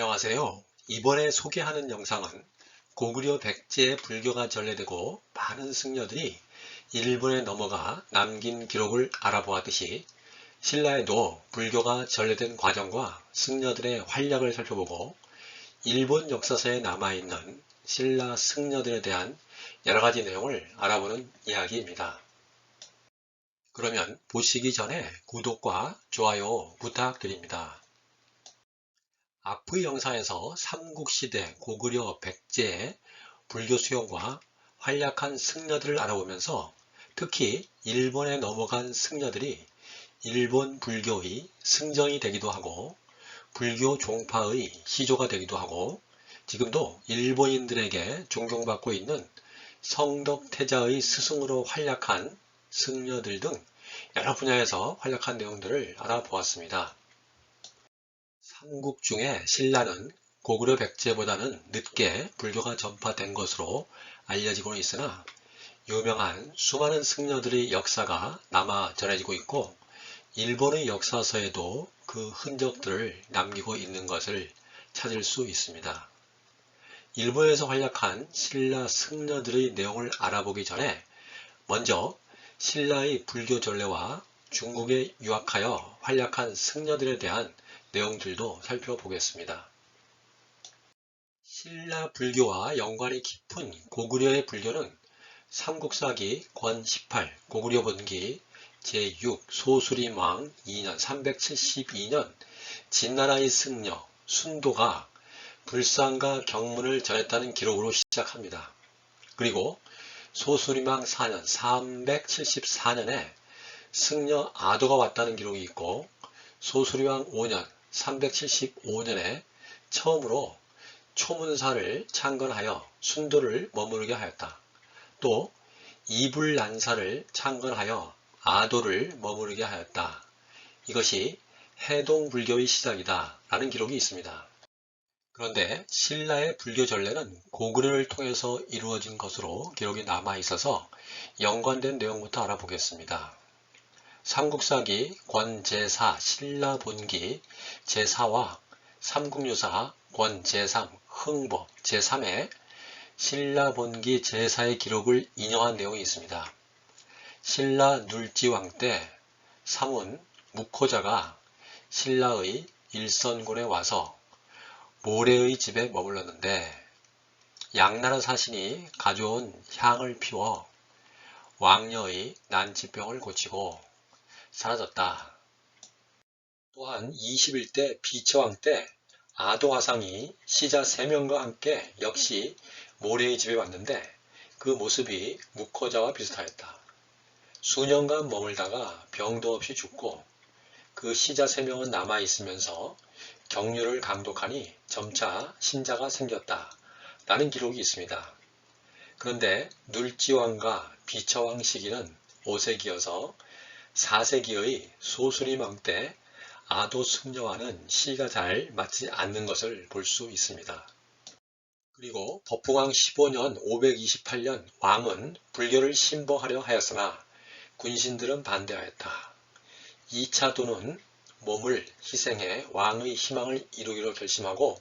안녕하세요. 이번에 소개하는 영상은 고구려 백제의 불교가 전래되고 많은 승려들이 일본에 넘어가 남긴 기록을 알아보았듯이 신라에도 불교가 전래된 과정과 승려들의 활약을 살펴보고 일본 역사서에 남아있는 신라 승려들에 대한 여러가지 내용을 알아보는 이야기입니다. 그러면 보시기 전에 구독과 좋아요 부탁드립니다. 앞의 영상에서 삼국시대 고구려 백제의 불교 수용과 활약한 승려들을 알아보면서 특히 일본에 넘어간 승려들이 일본 불교의 승정이 되기도 하고 불교 종파의 시조가 되기도 하고 지금도 일본인들에게 존경받고 있는 성덕태자의 스승으로 활약한 승려들 등 여러 분야에서 활약한 내용들을 알아보았습니다. 삼국 중에 신라는 고구려 백제보다는 늦게 불교가 전파된 것으로 알려지고 있으나 유명한 수많은 승려들의 역사가 남아 전해지고 있고 일본의 역사서에도 그 흔적들을 남기고 있는 것을 찾을 수 있습니다. 일본에서 활약한 신라 승려들의 내용을 알아보기 전에 먼저 신라의 불교 전례와 중국에 유학하여 활약한 승려들에 대한 내용들도 살펴보겠습니다. 신라 불교와 연관이 깊은 고구려의 불교는 삼국사기 권 18 고구려 본기 제6 소수림왕 2년 372년 진나라의 승려 순도가 불상과 경문을 전했다는 기록으로 시작합니다. 그리고 소수림왕 4년 374년에 승려 아도가 왔다는 기록이 있고 소수리왕 5년 375년에 처음으로 초문사를 창건하여 순도를 머무르게 하였다. 또 이불난사를 창건하여 아도를 머무르게 하였다. 이것이 해동불교의 시작이다 라는 기록이 있습니다. 그런데 신라의 불교 전례는 고구려를 통해서 이루어진 것으로 기록이 남아 있어서 연관된 내용부터 알아보겠습니다. 삼국사기 권 제4 신라본기 제4와 삼국유사 권 제3 흥보 제3에 신라본기 제4의 기록을 인용한 내용이 있습니다. 신라 눌지왕 때 삼운 묵호자가 신라의 일선군에 와서 모래의 집에 머물렀는데 양나라 사신이 가져온 향을 피워 왕녀의 난치병을 고치고 사라졌다. 또한 21대 비처왕 때 아도화상이 시자 3명과 함께 역시 모래의 집에 왔는데 그 모습이 묵호자와 비슷하였다. 수년간 머물다가 병도 없이 죽고 그 시자 3명은 남아있으면서 경륜을 강독하니 점차 신자가 생겼다. 라는 기록이 있습니다. 그런데 눌지왕과 비처왕 시기는 5세기여서 4세기의 소수리망 때 아도 승려와는 시가 잘 맞지 않는 것을 볼 수 있습니다. 그리고 법부왕 15년 528년 왕은 불교를 신봉하려 하였으나 군신들은 반대하였다. 2차 도는 몸을 희생해 왕의 희망을 이루기로 결심하고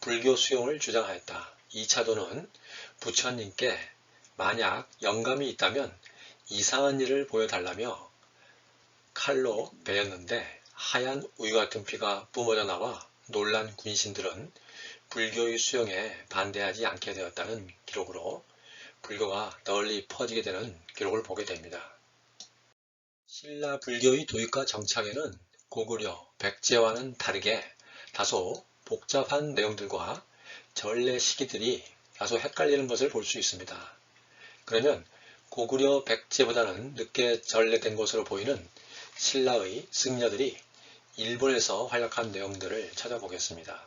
불교 수용을 주장하였다. 2차 도는 부처님께 만약 영감이 있다면 이상한 일을 보여달라며 칼로 베었는데 하얀 우유 같은 피가 뿜어져 나와 놀란 군신들은 불교의 수용에 반대하지 않게 되었다는 기록으로 불교가 널리 퍼지게 되는 기록을 보게 됩니다. 신라 불교의 도입과 정착에는 고구려, 백제와는 다르게 다소 복잡한 내용들과 전례 시기들이 다소 헷갈리는 것을 볼 수 있습니다. 그러면 고구려, 백제보다는 늦게 전래된 것으로 보이는 신라의 승려들이 일본에서 활약한 내용들을 찾아보겠습니다.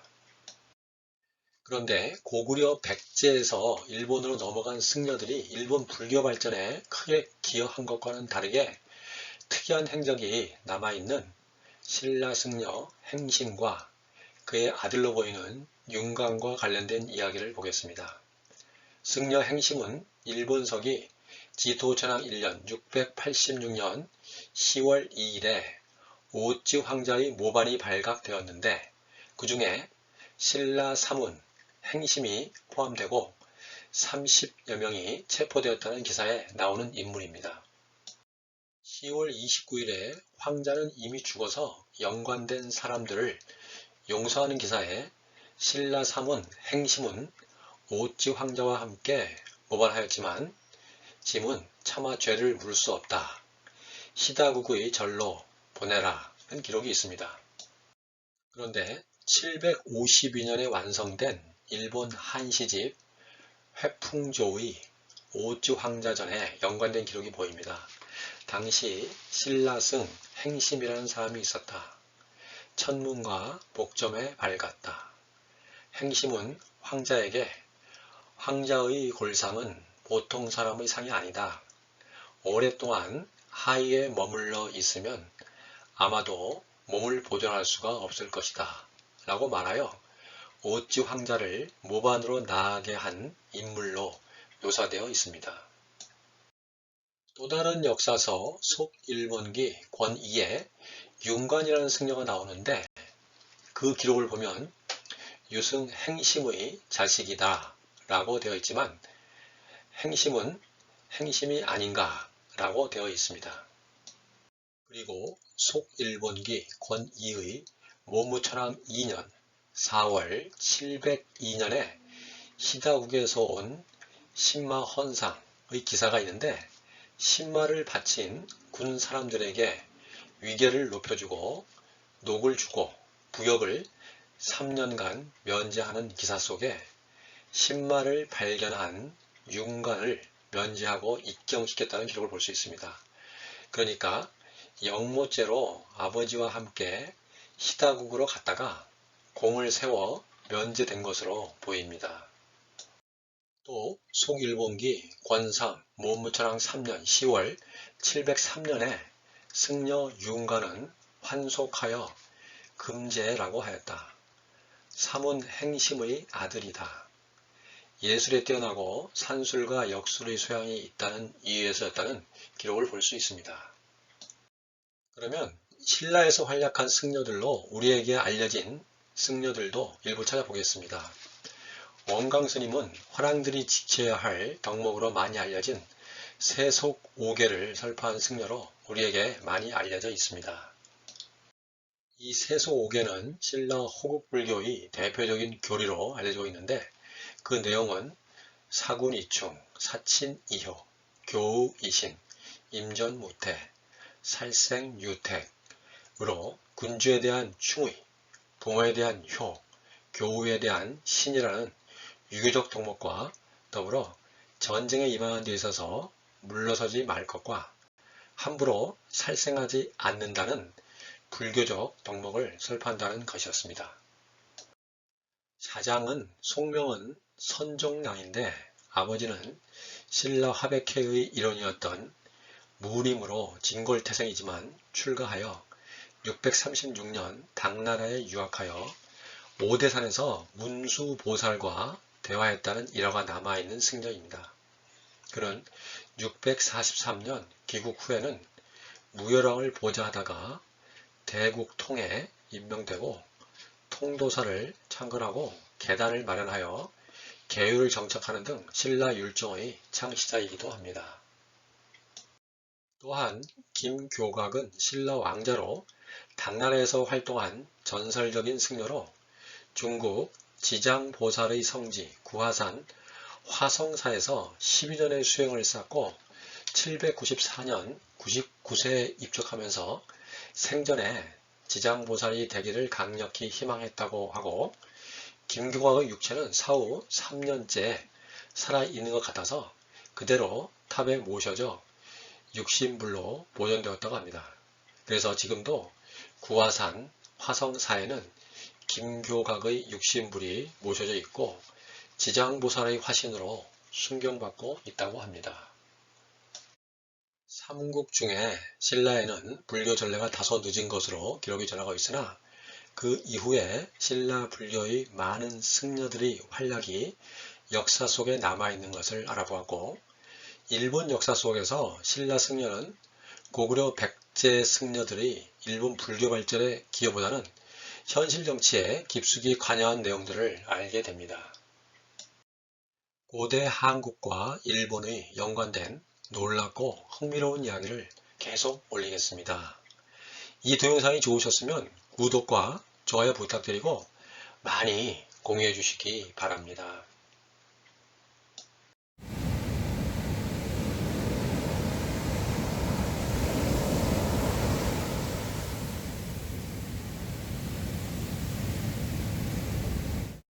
그런데 고구려 백제에서 일본으로 넘어간 승려들이 일본 불교 발전에 크게 기여한 것과는 다르게 특이한 행적이 남아있는 신라 승려 행신과 그의 아들로 보이는 윤광과 관련된 이야기를 보겠습니다. 승려 행심은 일본석이 지도전왕 1년 686년 10월 2일에 오찌 황자의 모반이 발각되었는데 그 중에 신라 사문, 행심이 포함되고 30여 명이 체포되었다는 기사에 나오는 인물입니다. 10월 29일에 황자는 이미 죽어서 연관된 사람들을 용서하는 기사에 신라 사문, 행심은 오지 황자와 함께 모발하였지만 짐은 차마 죄를 물을 수 없다. 시다국의 절로 보내라 는 기록이 있습니다. 그런데 752년에 완성된 일본 한시집 회풍조의 오주 황자전에 연관된 기록이 보입니다. 당시 신라승 행심이라는 사람이 있었다. 천문과 복점에 밝았다. 행심은 황자에게 황자의 골상은 보통 사람의 상이 아니다. 오랫동안 하이에 머물러 있으면 아마도 몸을 보존할 수가 없을 것이다. 라고 말하여 오지 황자를 모반으로 나아게 한 인물로 묘사되어 있습니다. 또 다른 역사서 속일본기 권2에 윤관이라는 승려가 나오는데 그 기록을 보면 유승 행심의 자식이다 라고 되어 있지만 행심은 행심이 아닌가 라고 되어 있습니다. 그리고 속일본기 권2의 모무천왕 2년 4월 702년에 시다국에서 온 신마 헌상의 기사가 있는데 신마를 바친 군 사람들에게 위계를 높여주고 녹을 주고 부역을 3년간 면제하는 기사 속에 신마를 발견한 윤관을 면제하고 입경시켰다는 기록을 볼 수 있습니다. 그러니까 영모죄로 아버지와 함께 시다국으로 갔다가 공을 세워 면제된 것으로 보입니다. 또 속일본기 권상 모무천왕 3년 10월 703년에 승려 윤관은 환속하여 금제라고 하였다. 사문 행심의 아들이다. 예술에 뛰어나고 산술과 역술의 소양이 있다는 이유에서였다는 기록을 볼 수 있습니다. 그러면 신라에서 활약한 승려들로 우리에게 알려진 승려들도 일부 찾아보겠습니다. 원광스님은 화랑들이 지켜야 할 덕목으로 많이 알려진 세속 5개를 설파한 승려로 우리에게 많이 알려져 있습니다. 이 세속 5개는 신라 호국불교의 대표적인 교리로 알려져 있는데 그 내용은 사군이충, 사친이효, 교우이신, 임전무태, 살생유택으로 군주에 대한 충의, 부모에 대한 효, 교우에 대한 신이라는 유교적 덕목과 더불어 전쟁에 임하는 데 있어서 물러서지 말 것과 함부로 살생하지 않는다는 불교적 덕목을 설파한다는 것이었습니다. 사장은 송명은 선종량인데 아버지는 신라 화백회의 일원이었던 무림으로 진골태생이지만 출가하여 636년 당나라에 유학하여 오대산에서 문수보살과 대화했다는 일화가 남아있는 승려입니다. 그는 643년 귀국 후에는 무열왕을 보좌하다가 대국통에 임명되고 통도사를 창건하고 계단을 마련하여 계율을 정착하는 등 신라 율정의 창시자이기도 합니다. 또한 김교각은 신라 왕자로 당나라에서 활동한 전설적인 승려로 중국 지장보살의 성지 구화산 화성사에서 12년의 수행을 쌓고 794년 99세에 입적하면서 생전에 지장보살이 되기를 강력히 희망했다고 하고 김교각의 육체는 사후 3년째 살아있는 것 같아서 그대로 탑에 모셔져 육신불로 보존되었다고 합니다. 그래서 지금도 구화산 화성사에는 김교각의 육신불이 모셔져 있고 지장보살의 화신으로 순경받고 있다고 합니다. 삼국 중에 신라에는 불교 전례가 다소 늦은 것으로 기록이 전하고 있으나 그 이후에 신라 불교의 많은 승려들의 활약이 역사 속에 남아있는 것을 알아보았고 일본 역사 속에서 신라 승려는 고구려 백제 승려들의 일본 불교 발전의 기여보다는 현실 정치에 깊숙이 관여한 내용들을 알게 됩니다. 고대 한국과 일본의 연관된 놀랍고 흥미로운 이야기를 계속 올리겠습니다. 이 동영상이 좋으셨으면 구독과 좋아요 부탁드리고 많이 공유해 주시기 바랍니다.